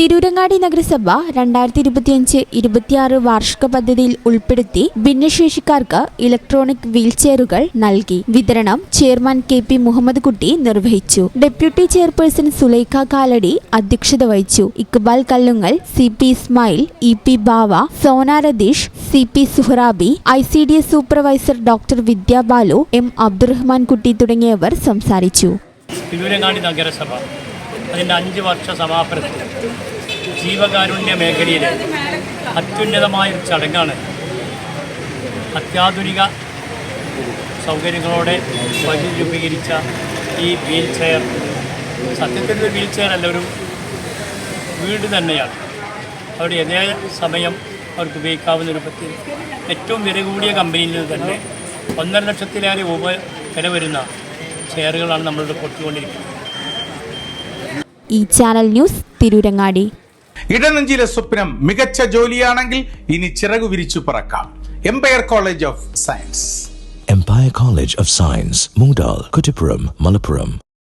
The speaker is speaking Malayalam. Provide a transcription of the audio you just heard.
തിരൂരങ്ങാടി നഗരസഭ രണ്ടായിരത്തി ഇരുപത്തിയഞ്ച് ഇരുപത്തിയാറ് വാർഷിക പദ്ധതിയിൽ ഉൾപ്പെടുത്തി ഭിന്നശേഷിക്കാർക്ക് ഇലക്ട്രോണിക് വീൽചെയറുകൾ നൽകി. വിതരണം ചെയർമാൻ കെ പി മുഹമ്മദ് കുട്ടി നിർവഹിച്ചു. ഡെപ്യൂട്ടി ചെയർപേഴ്സൺ സുലൈഖ കാലടി അധ്യക്ഷത വഹിച്ചു. Iqbal Kallungal C P Ismail E P Bava Sona Ratheesh C P Suharabi I C D S supervisor doctor Vidyabalu M Abdurahman Kutty തുടങ്ങിയവർ സംസാരിച്ചു. നഗരസഭ. അതിന്റെ അഞ്ച് വർഷ സമാപനത്തിൽ ജീവകാരുണ്യ മേഖലയിലെ അത്യുന്നതമായൊരു ചടങ്ങാണ്. അത്യാധുനിക സൗകര്യങ്ങളോടെ വൈദ്യുതി രൂപീകരിച്ച ഈ വീൽ ചെയർ. സത്യത്തിൽ ഒരു വീൽ ചെയർ അല്ല ഒരു വീട് തന്നെയാണ്. അവിടെ ഏതേ സമയം അവർക്ക് ഉപയോഗിക്കാവുന്ന രൂപത്തിൽ ഏറ്റവും വില കൂടിയ കമ്പനിയിൽ നിന്ന് തന്നെ ഒന്നര ലക്ഷത്തിലേറെ രൂപ വില വരുന്ന ചെയറുകളാണ് നമ്മളിവിടെ കൊടുത്തുകൊണ്ടിരിക്കുന്നത് ഈ ചാനൽ ന്യൂസ് തിരൂരങ്ങാടി. ഇടനെഞ്ചിലെ സ്വപ്നം മികച്ച ജോലിയാണെങ്കിൽ ഇനി ചിറകു വിരിച്ചു പറക്കാം. Empire College of Science Empire College of Science Mungdal, Kuttipuram, Malappuram.